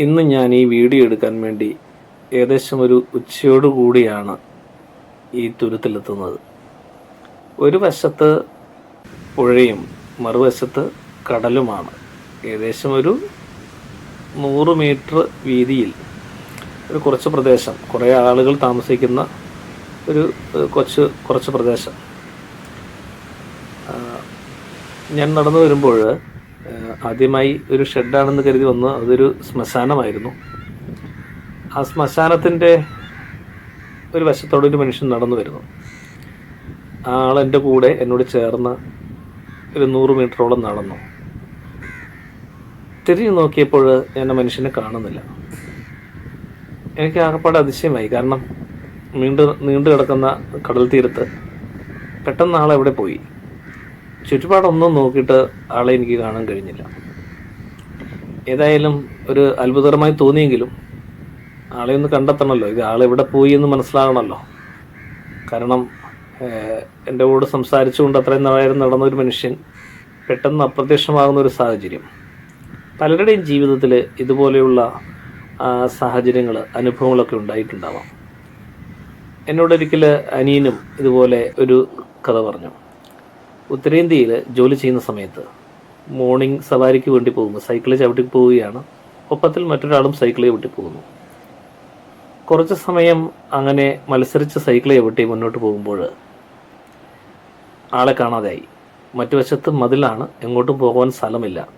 ഇന്ന് ഞാൻ ഈ വീഡിയോ എടുക്കാൻ വേണ്ടി ഏകദേശം ഒരു ഉച്ചയോടു കൂടിയാണ് ഈ തുരുത്തിലെത്തുന്നത്. ഒരു വശത്ത് പുഴയും മറുവശത്ത് കടലുമാണ്. ഏകദേശം ഒരു നൂറ് മീറ്റർ വീതിയിൽ ഒരു കുറച്ച് പ്രദേശം കുറേ ആളുകൾ താമസിക്കുന്ന ഒരു കൊച്ച് കുറച്ച് പ്രദേശം. ഞാൻ നടന്നു വരുമ്പോൾ ആദ്യമായി ഒരു ഷെഡാണെന്ന് കരുതി വന്ന് അതൊരു ശ്മശാനമായിരുന്നു. ആ ശ്മശാനത്തിന്റെ ഒരു വശത്തോടെ ഒരു മനുഷ്യൻ നടന്നു വരുന്നു. ആ ആൾ എന്റെ കൂടെ എന്നോട് ചേർന്ന് ഒരു നൂറ് മീറ്ററോളം നടന്നു. തിരിഞ്ഞു നോക്കിയപ്പോൾ ഞാൻ ആ മനുഷ്യനെ കാണുന്നില്ല. എനിക്ക് ആകപ്പാട് അതിശയമായി. കാരണം നീണ്ടു നീണ്ടു കിടക്കുന്ന കടൽ തീരത്ത് പെട്ടെന്ന് ആളെവിടെ പോയി? ചുറ്റുപാടൊന്നും നോക്കിയിട്ട് ആളെ എനിക്ക് കാണാൻ കഴിഞ്ഞില്ല. ഏതായാലും ഒരു അത്ഭുതകരമായി തോന്നിയെങ്കിലും ആളെ ഒന്ന് കണ്ടെത്തണമല്ലോ. ഇത് ആളെവിടെ പോയി എന്ന് മനസ്സിലാകണമല്ലോ. കാരണം എന്റെ കൂടെ സംസാരിച്ചുകൊണ്ട് അത്രയും നേരം നടന്ന ഒരു മനുഷ്യൻ പെട്ടെന്ന് അപ്രത്യക്ഷമാകുന്ന ഒരു സാഹചര്യം. പലരുടെയും ജീവിതത്തിൽ ഇതുപോലെയുള്ള സാഹചര്യങ്ങൾ അനുഭവങ്ങളൊക്കെ ഉണ്ടായിട്ടുണ്ടാവാം. എന്നോടൊരിക്കൽ അനിയനും ഇതുപോലെ ഒരു കഥ പറഞ്ഞു. ഉത്തരേന്ത്യയിൽ ജോലി ചെയ്യുന്ന സമയത്ത് മോർണിംഗ് സവാരിക്ക് വേണ്ടി പോകുന്നു. സൈക്കിളിൽ ചവിട്ടി പോവുകയാണ്. ഒപ്പത്തിൽ മറ്റൊരാളും സൈക്കിളിൽ ചവിട്ടി പോകുന്നു. കുറച്ച് സമയം അങ്ങനെ മത്സരിച്ച് സൈക്കിളിൽ ചവിട്ടി മുന്നോട്ട് പോകുമ്പോൾ ആളെ കാണാതെയായി. മറ്റു വശത്ത് മതിലാണ് എങ്ങോട്ടും പോകാൻ സ്ഥലമില്ല.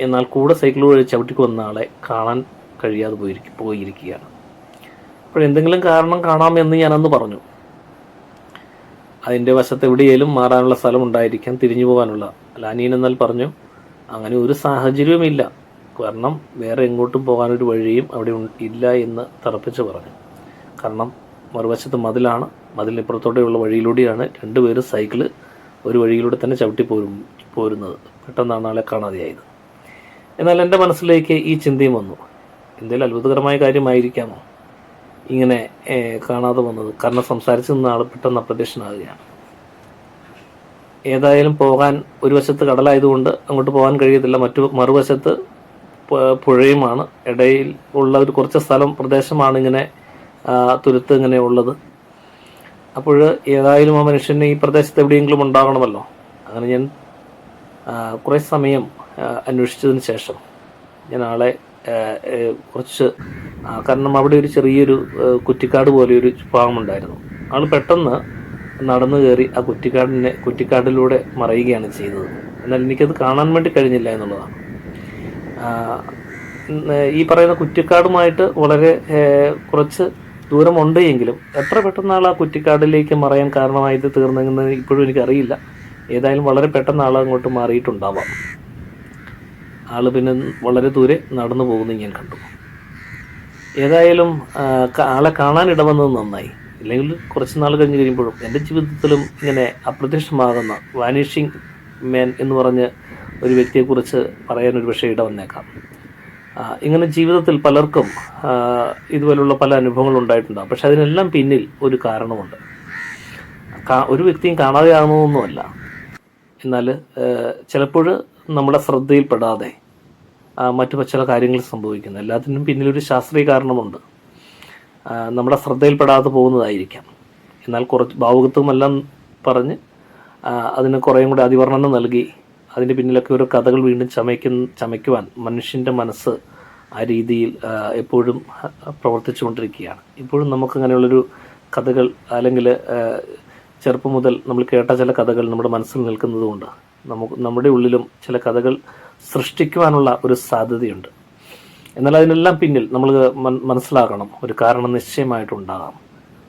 എന്നാൽ കൂടെ സൈക്കിൾ വഴി ചവിട്ടിക്ക് വന്ന ആളെ കാണാൻ കഴിയാതെ പോയിരിക്കും പോയിരിക്കുകയാണ്. അപ്പോൾ എന്തെങ്കിലും കാരണം കാണാമെന്ന് ഞാനന്ന് പറഞ്ഞു. അതിന്റെ വശത്ത് എവിടെയെങ്കിലും മാറാനുള്ള സ്ഥലം ഉണ്ടായിരിക്കാം തിരിഞ്ഞു പോകാനുള്ള. ലാനീൻ എന്നാൽ പറഞ്ഞു അങ്ങനെ ഒരു സാഹചര്യവുമില്ല. കാരണം വേറെ എങ്ങോട്ടും പോകാനൊരു വഴിയും അവിടെ ഇല്ല എന്ന് തറപ്പിച്ച് പറഞ്ഞു. കാരണം മറുവശത്ത് മതിലാണ്. മതിലിനിപ്പുറത്തോടെയുള്ള വഴിയിലൂടെയാണ് രണ്ടുപേരും സൈക്കിൾ ഒരു വഴിയിലൂടെ തന്നെ ചവിട്ടി പോരും പോരുന്നത്. പെട്ടെന്നാണ് ആളെ കാണാതെയായത്. എന്നാൽ എന്റെ മനസ്സിലേക്ക് ഈ ചിന്തയും വന്നു. എന്തെങ്കിലും അത്ഭുതകരമായ കാര്യമായിരിക്കാമോ? ഇങ്ങനെ കാണാതെ വന്നത്. കാരണം സംസാരിച്ചു നിന്ന ആൾ പെട്ടെന്ന് അപ്രത്യക്ഷനാകുകയാണ് ഏതായാലും പോകാൻ ഒരു വശത്ത് കടലായതുകൊണ്ട് അങ്ങോട്ട് പോകാൻ കഴിയത്തില്ല. മറ്റു മറുവശത്ത് പുഴയുമാണ്. ഇടയിൽ ഉള്ള ഒരു കുറച്ച് സ്ഥലം പ്രദേശമാണ് ഇങ്ങനെ തുരുത്ത് ഇങ്ങനെ ഉള്ളത്. അപ്പോൾ ഏതായാലും ആ മനുഷ്യന് ഈ പ്രദേശത്ത് എവിടെയെങ്കിലും ഉണ്ടാകണമല്ലോ. അങ്ങനെ ഞാൻ കുറേ സമയം അന്വേഷിച്ചതിന് ശേഷം ഞാൻ ആളെ കുറച്ച് കാരണം അവിടെ ഒരു ചെറിയൊരു കുറ്റിക്കാട് പോലെ ഒരു ഭാഗമുണ്ടായിരുന്നു ആൾ പെട്ടെന്ന് നടന്നു കയറി ആ കുറ്റിക്കാടിനെ കുറ്റിക്കാടിലൂടെ മറയുകയാണ് ചെയ്തത്. എന്നാൽ എനിക്കത് കാണാൻ വേണ്ടി കഴിഞ്ഞില്ല എന്നുള്ളതാണ്. ഈ പറയുന്ന കുറ്റിക്കാടുമായിട്ട് വളരെ കുറച്ച് ദൂരമുണ്ട് എങ്കിലും എത്ര പെട്ടെന്ന് ആൾ ആ കുറ്റിക്കാടിലേക്ക് മറയാൻ കാരണമായത് തീർന്നെന്ന് ഇപ്പോഴും എനിക്കറിയില്ല. ഏതായാലും വളരെ പെട്ടെന്ന് ആൾ അങ്ങോട്ട് മാറിയിട്ടുണ്ടാവാം. ആൾ പിന്നെ വളരെ ദൂരെ നടന്നു പോകുന്നത് ഞാൻ കണ്ടു. ഏതായാലും ആളെ കാണാൻ ഇടവന്നത് നന്നായി. ഇല്ലെങ്കിൽ കുറച്ച് നാൾ കഴിഞ്ഞ് കഴിയുമ്പോഴും എന്റെ ജീവിതത്തിലും ഇങ്ങനെ അപ്രത്യക്ഷമാകുന്ന വാനിഷിങ് മാൻ എന്ന് പറഞ്ഞ് ഒരു വ്യക്തിയെക്കുറിച്ച് പറയാൻ ഒരു പക്ഷേ ഇടവന്നേക്കാം വന്നേക്കാം. ഇങ്ങനെ ജീവിതത്തിൽ പലർക്കും ഇതുപോലുള്ള പല അനുഭവങ്ങൾ ഉണ്ടായിട്ടുണ്ടാകും. പക്ഷെ അതിനെല്ലാം പിന്നിൽ ഒരു കാരണമുണ്ട്. ഒരു വ്യക്തിയും കാണാതെയാകുന്നതൊന്നുമല്ല. എന്നാൽ ചിലപ്പോൾ നമ്മുടെ ശ്രദ്ധയിൽപ്പെടാതെ മറ്റു പല കാര്യങ്ങൾ സംഭവിക്കുന്നു എല്ലാത്തിനും പിന്നിലൊരു ശാസ്ത്രീയ കാരണമുണ്ട്. നമ്മുടെ ശ്രദ്ധയിൽപ്പെടാതെ പോകുന്നതായിരിക്കാം. എന്നാൽ കുറച്ച് ഭാവുകത്വമെല്ലാം പറഞ്ഞ് അതിന് കുറേയും കൂടി അതിവർണന നൽകി അതിന്റെ പിന്നിലൊക്കെ ഒരു കഥകൾ വീണ്ടും ചമയ്ക്കുന്ന ചമയ്ക്കുവാൻ മനുഷ്യന്റെ മനസ്സ് ആ രീതിയിൽ എപ്പോഴും പ്രവർത്തിച്ചു പ്രവർത്തിച്ചുകൊണ്ടിരിക്കുകയാണ്. ഇപ്പോഴും നമുക്ക് അങ്ങനെയുള്ളൊരു കഥകൾ അല്ലെങ്കിൽ ചെറുപ്പം മുതൽ നമ്മൾ കേട്ട ചില കഥകൾ നമ്മുടെ മനസ്സിൽ നിൽക്കുന്നതുകൊണ്ട് നമുക്ക് നമ്മുടെ ഉള്ളിലും ചില കഥകൾ സൃഷ്ടിക്കുവാനുള്ള ഒരു സാധ്യതയുണ്ട്. എന്നാൽ അതിനെല്ലാം പിന്നിൽ നമ്മൾ മനസ്സിലാക്കണം ഒരു കാരണം നിശ്ചയമായിട്ടുണ്ടാകാം.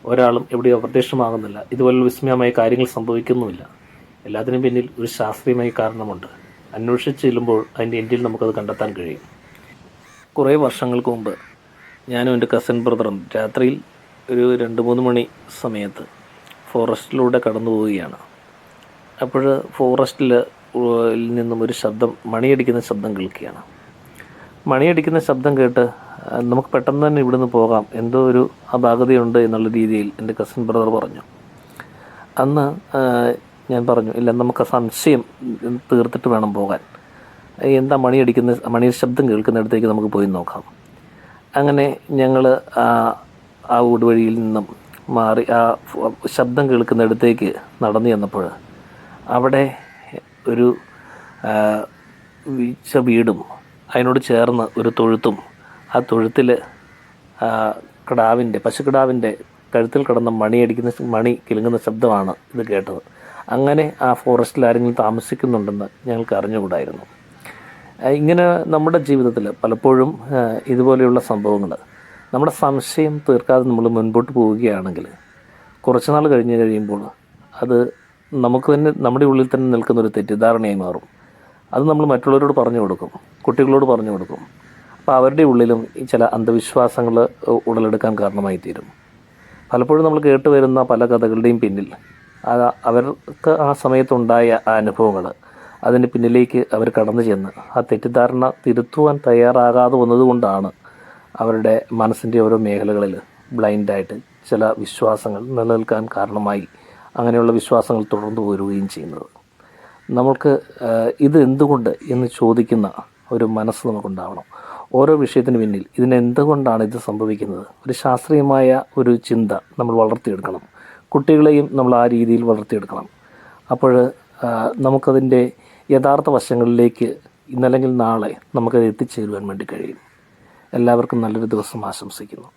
ഒരാളും എവിടെയോ പ്രത്യക്ഷമാകുന്നില്ല ഇതുപോലുള്ള വിസ്മയമായ കാര്യങ്ങൾ സംഭവിക്കുന്നുമില്ല. എല്ലാത്തിനും പിന്നിൽ ഒരു ശാസ്ത്രീയമായ കാരണമുണ്ട്. അന്വേഷിച്ച് ചെല്ലുമ്പോൾ അതിന്റെ എൻഡിൽ നമുക്കത് കണ്ടെത്താൻ കഴിയും. കുറേ വർഷങ്ങൾക്ക് മുമ്പ് ഞാനും എന്റെ കസിൻ ബ്രദറും രാത്രിയിൽ ഒരു രണ്ട് മൂന്ന് മണി സമയത്ത് ഫോറസ്റ്റിലൂടെ കടന്നു പോവുകയാണ് അപ്പോൾ ഫോറസ്റ്റിൽ നിന്നും ഒരു ശബ്ദം മണിയടിക്കുന്ന ശബ്ദം കേൾക്കുകയാണ്. മണിയടിക്കുന്ന ശബ്ദം കേട്ട് നമുക്ക് പെട്ടെന്ന് തന്നെ ഇവിടുന്ന് പോകാം. എന്തോ ഒരു അപാകതയുണ്ട് എന്നുള്ള രീതിയിൽ എന്റെ കസിൻ ബ്രദർ പറഞ്ഞു. അന്ന് ഞാൻ പറഞ്ഞു ഇല്ല നമുക്ക് സംശയം തീർത്തിട്ട് വേണം പോകാൻ. എന്താ മണിയടിക്കുന്ന മണി ശബ്ദം കേൾക്കുന്നിടത്തേക്ക് നമുക്ക് പോയി നോക്കാം. അങ്ങനെ ഞങ്ങൾ ആ ഊടുവഴിയിൽ നിന്നും മാറി ആ ശബ്ദം കേൾക്കുന്നിടത്തേക്ക് നടന്നു ചെന്നപ്പോൾ അവിടെ ഒരു വീച്ച വീടും അതിനോട് ചേർന്ന് ഒരു തൊഴുത്തും ആ തൊഴുത്തിൽ കിടാവിന്റെ പശുക്കിടാവിന്റെ കഴുത്തിൽ കിടന്ന മണിയടിക്കുന്ന മണി കിലുങ്ങുന്ന ശബ്ദമാണ് ഇത് കേട്ടത്. അങ്ങനെ ആ ഫോറസ്റ്റിൽ ആരെങ്കിലും താമസിക്കുന്നുണ്ടെന്ന് ഞങ്ങൾക്ക് അറിഞ്ഞുകൂടായിരുന്നു. ഇങ്ങനെ നമ്മുടെ ജീവിതത്തിൽ പലപ്പോഴും ഇതുപോലെയുള്ള സംഭവങ്ങൾ നമ്മുടെ സംശയം തീർക്കാതെ നമ്മൾ മുൻപോട്ട് പോവുകയാണെങ്കിൽ കുറച്ച് നാൾ കഴിഞ്ഞ് കഴിയുമ്പോൾ അത് നമുക്ക് തന്നെ നമ്മുടെ ഉള്ളിൽ തന്നെ നിൽക്കുന്ന ഒരു തെറ്റിദ്ധാരണയായി മാറും. അത് നമ്മൾ മറ്റുള്ളവരോട് പറഞ്ഞു കൊടുക്കും. കുട്ടികളോട് പറഞ്ഞു കൊടുക്കും. അപ്പോൾ അവരുടെ ഉള്ളിലും ഈ ചില അന്ധവിശ്വാസങ്ങൾ ഉടലെടുക്കാൻ കാരണമായി തീരും പലപ്പോഴും നമ്മൾ കേട്ട് വരുന്ന പല കഥകളുടെയും പിന്നിൽ അവർക്ക് ആ സമയത്തുണ്ടായ ആ അനുഭവങ്ങൾ അതിന് പിന്നിലേക്ക് അവർ കടന്നു ചെന്ന് ആ തെറ്റിദ്ധാരണ തിരുത്തുവാൻ തയ്യാറാകാതെ വന്നതുകൊണ്ടാണ് അവരുടെ മനസ്സിന്റെ ഓരോ മേഖലകളിൽ ബ്ലൈൻഡായിട്ട് ചില വിശ്വാസങ്ങൾ നിലനിൽക്കാൻ കാരണമായി അങ്ങനെയുള്ള വിശ്വാസങ്ങൾ തുടർന്നു പോരുകയും ചെയ്യുന്നത്. നമ്മൾക്ക് ഇത് എന്തുകൊണ്ട് എന്ന് ചോദിക്കുന്ന ഒരു മനസ്സ് നമുക്കുണ്ടാവണം. ഓരോ വിഷയത്തിന് പിന്നിൽ ഇതിനെന്തുകൊണ്ടാണ് ഇത് സംഭവിക്കുന്നത്? ഒരു ശാസ്ത്രീയമായ ഒരു ചിന്ത നമ്മൾ വളർത്തിയെടുക്കണം. കുട്ടികളെയും നമ്മൾ ആ രീതിയിൽ വളർത്തിയെടുക്കണം. അപ്പോൾ നമുക്കതിന്റെ യഥാർത്ഥ വശങ്ങളിലേക്ക് ഇന്നല്ലെങ്കിൽ നാളെ നമുക്കത് എത്തിച്ചേരുവാൻ വേണ്ടി കഴിയും. എല്ലാവർക്കും നല്ലൊരു ദിവസം ആശംസിക്കുന്നു.